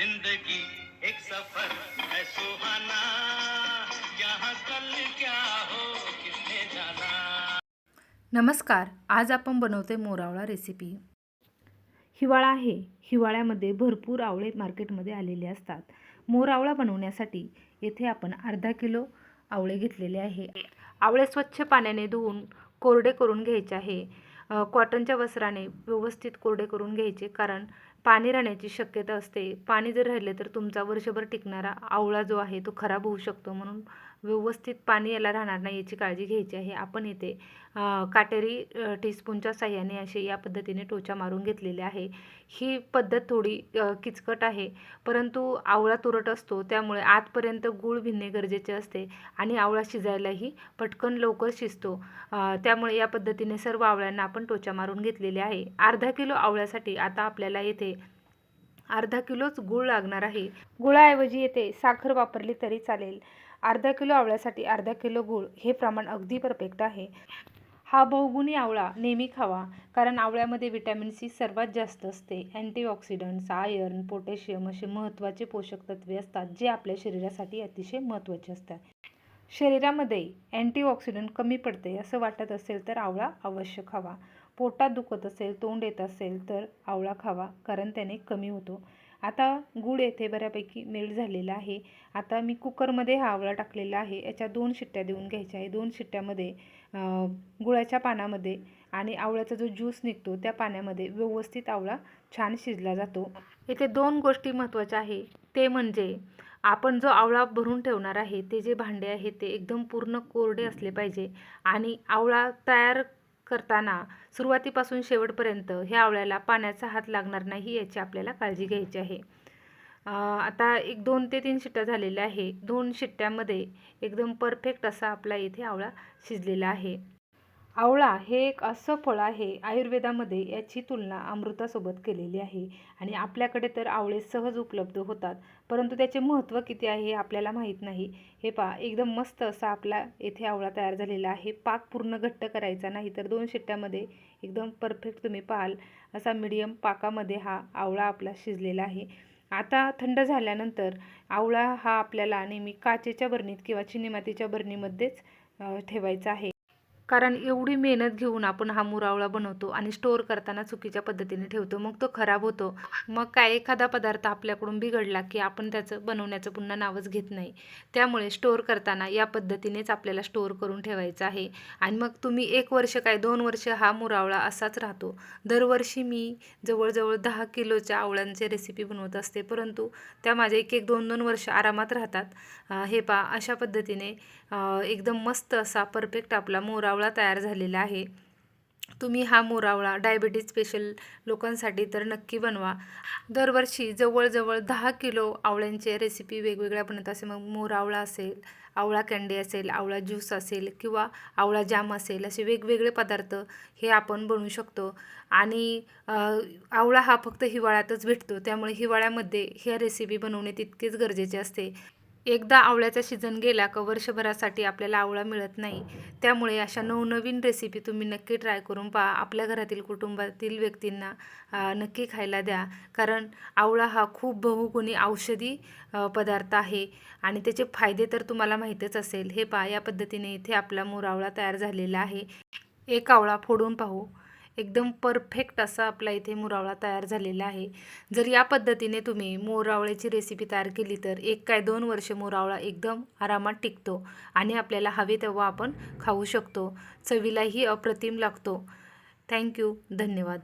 जिंदगी एक सफर है सुहाना। यहाँ कल क्या हो किसने जाना? नमस्कार आज आपण बनवते मोरावळा रेसिपी हिवाळा आहे. हिवाळ्यामध्ये भरपूर आवळे मार्केटमध्ये आलेले असतात. मोरावळा बनवण्यासाठी येथे आपण अर्धा किलो आवळे घेतलेले आहे. आवळे स्वच्छ पाण्याने धुवून कोरडे करून घ्यायचे आहे. कॉटनच्या वस्त्राने व्यवस्थित कोरडे करून घ्यायचे कारण पाणी राहण्याची शक्यता असते. पाणी जर राहिले तर तुमचा वर्षभर टिकणारा आवळा जो आहे तो खराब होऊ शकतो म्हणून व्यवस्थित पाणी याला राहणार नाही याची काळजी घ्यायची आहे. आपण इथे काटेरी टीस्पूनच्या साह्याने असे या पद्धतीने टोचा मारून घेतलेले आहे. ही पद्धत थोडी किचकट आहे. परंतु आवळा तुरट असतो त्यामुळे आतपर्यंत गूळ भिनणे गरजेचे असते आणि आवळा शिजायलाही पटकन लवकर शिजतो. त्यामुळे या पद्धतीने सर्व आवळ्यांना आपण टोचा मारून घेतलेले आहे. अर्धा किलो आवळ्यासाठी आता आपल्याला येथे अर्धा किलोच गूळ लागणार आहे. गुळाऐवजी येथे साखर वापरली तरी चालेल. अर्धा किलो आवळ्यासाठी अर्धा किलो गूळ हे प्रमाण अगदी परफेक्ट आहे. हा बहुगुणी आवळा नेहमी खावा कारण आवळ्यामध्ये विटॅमिन सी सर्वात जास्त असते. अँटीऑक्सिडंट्स आयर्न पोटॅशियम असे महत्त्वाचे पोषक तत्वे असतात जे आपल्या शरीरासाठी अतिशय महत्त्वाचे असतात. शरीरामध्ये अँटीऑक्सिडंट कमी पडते असं वाटत असेल तर आवळा अवश्य खावा. पोटात दुखत असेल तोंड येत असेल तर आवळा खावा कारण त्याने कमी होतो. आता गूळ येथे बऱ्यापैकी मेल्ट झालेला आहे. आता मी कुकरमध्ये हा आवळा टाकलेला आहे. याच्या दोन शिट्ट्या देऊन घ्यायच्या आहे. दोन शिट्ट्यामध्ये गुळाच्या पानामध्ये आणि आवळ्याचा जो ज्यूस निघतो त्या पाण्यामध्ये व्यवस्थित आवळा छान शिजला जातो. इथे दोन गोष्टी महत्त्वाच्या आहे. ते म्हणजे आपण जो आवळा भरून ठेवणार आहे ते जे भांडे आहे ते एकदम पूर्ण कोरडे असले पाहिजे आणि आवळा तयार करताना सुरुवातीपासून शेवटपर्यंत ह्या आवळ्याला पाण्याचा हात लागणार नाही याची आपल्याला काळजी घ्यायची आहे. आता एक दोन ते तीन शिट्ट्या झालेल्या आहे. दोन शिट्ट्यामध्ये एकदम परफेक्ट असा आपला इथे आवळा शिजलेला आहे. आवळा हे एक असं फळ आहे आयुर्वेदामध्ये याची तुलना अमृतासोबत केलेली आहे. आणि आपल्याकडे तर आवळे सहज उपलब्ध होतात परंतु त्याचे महत्त्व किती आहे हे आपल्याला माहीत नाही. हे पहा एकदम मस्त असा आपला येथे आवळा तयार झालेला आहे. पाक पूर्ण घट्ट करायचा नाही तर दोन शिट्ट्यामध्ये एकदम परफेक्ट तुम्ही पाहाल असा मिडियम पाकामध्ये हा आवळा आपला शिजलेला आहे. आता थंड झाल्यानंतर आवळा हा आपल्याला नेहमी काचेच्या बरणीत किंवा चिनी मातीच्या बरणीमध्येच ठेवायचा आहे. कारण एवढी मेहनत घेऊन आपण हा मुरावळा बनवतो आणि स्टोअर करताना चुकीच्या पद्धतीने ठेवतो. मग तो खराब होतो. मग काय एखादा पदार्थ आपल्याकडून बिघडला की आपण त्याचं बनवण्याचं पुन्हा नावच घेत नाही. त्यामुळे स्टोअर करताना या पद्धतीनेच आपल्याला स्टोअर करून ठेवायचं आहे. आणि मग तुम्ही एक वर्ष काय दोन वर्ष हा मुरावळा असाच राहतो. दरवर्षी मी जवळजवळ दहा किलोच्या आवळ्यांचे रेसिपी बनवत असते. परंतु त्या माझ्या एक एक दोन दोन वर्ष आरामात राहतात. हे पा अशा पद्धतीने एकदम मस्त असा परफेक्ट आपला मोरावळा तयार झालेला आहे. तुम्ही हा मोरावळा डायबिटीज स्पेशल लोकांसाठी तर नक्की बनवा. दरवर्षी जवळजवळ दहा किलो आवळ्यांचे रेसिपी वेगवेगळ्या बनत असे मग मोरावळा असेल आवळा कँडी असेल आवळा ज्यूस असेल किंवा आवळा जाम असेल असे वेगवेगळे पदार्थ हे आपण बनवू शकतो. आणि आवळा हा फक्त हिवाळ्यातच भेटतो. त्यामुळे हिवाळ्यामध्ये ह्या रेसिपी बनवणे तितकेच गरजेचे असते. एकदा आवळ्याचा सीझन गेला का वर्षभरासाठी आपल्याला आवळा मिळत नाही. त्यामुळे अशा नवनवीन रेसिपी तुम्ही नक्की ट्राय करून पहा. आपल्या घरातील कुटुंबातील व्यक्तींना नक्की खायला द्या. कारण आवळा हा खूप बहुगुणी औषधी पदार्थ आहे. आणि त्याचे फायदे तर तुम्हाला माहीतच असेल. हे पहा या पद्धतीने इथे आपला मोरावळा तयार झालेला आहे. एक आवळा फोडून पाहू. एकदम परफेक्ट असा आपला इथे मुरावळा तयार झालेला आहे. जर या पद्धतीने तुम्ही मोरावळ्याची रेसिपी तयार केली तर एक काय दोन वर्ष मोरावळा एकदम आरामात टिकतो आणि आपल्याला हवे तेव्हा आपण खाऊ शकतो. चवीलाही अप्रतिम लागतो. थँक्यू धन्यवाद.